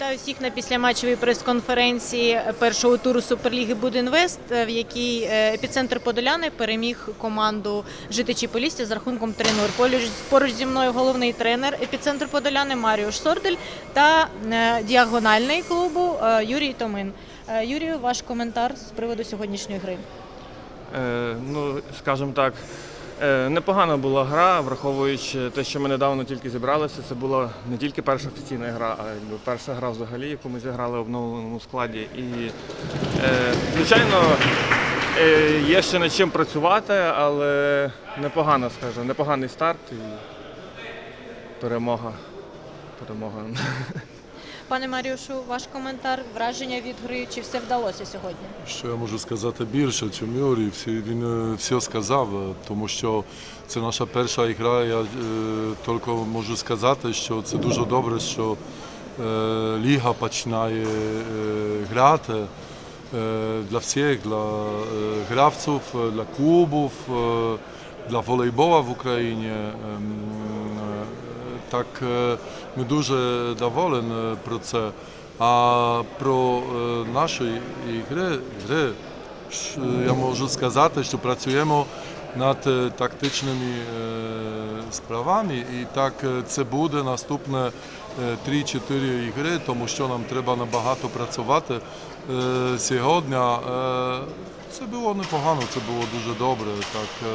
Вітаю всіх на післяматчевій прес-конференції першого туру Суперліги Будінвест, в якій е, епіцентр Подоляни переміг команду житичі Полісся з рахунком 3-0. Поруч, поруч зі мною головний тренер епіцентру Подоляни Маріуш Сордель та е, діагональний клубу е, Юрій Томин. Е, Юрію, ваш коментар з приводу сьогоднішньої гри. Е, ну, скажімо так, е, непогана була гра, враховуючи те, що ми недавно тільки зібралися. Це була не тільки перша офіційна гра, а перша гра взагалі, яку ми зіграли в обновленому складі. І, е, звичайно, е, є ще над чим працювати, але непогано, скажімо, непоганий старт і перемога. Перемога. Пане Маріушу, ваш коментар, враження від гри, чи все вдалося сьогодні? Що я можу сказати більше, чим Юрій, він е, все сказав, е, тому що це наша перша ігра. Я е, тільки можу сказати, що це дуже добре, що е, ліга починає е, грати е, для всіх, для е, гравців, для клубів, е, для волейбола в Україні. Е, Так е, ми дуже доволені про це. А про е, наші ігри, гри я можу сказати, що працюємо над е, тактичними е, справами, і так е, це буде наступне е, 3-4 ігри, тому що нам треба набагато працювати е, сьогодні. Е, Це було непогано, це було дуже добре. Так,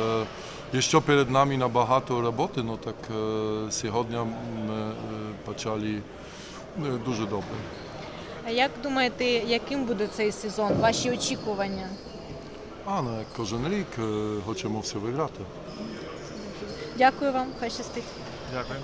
є перед нами набагато роботи, ну так е, сьогодні ми е, почали е, дуже добре. А Як думаєте, яким буде цей сезон? Ваші очікування? А на кожен рік е, хочемо все виграти. Дякую вам, хай щастить. Дякую.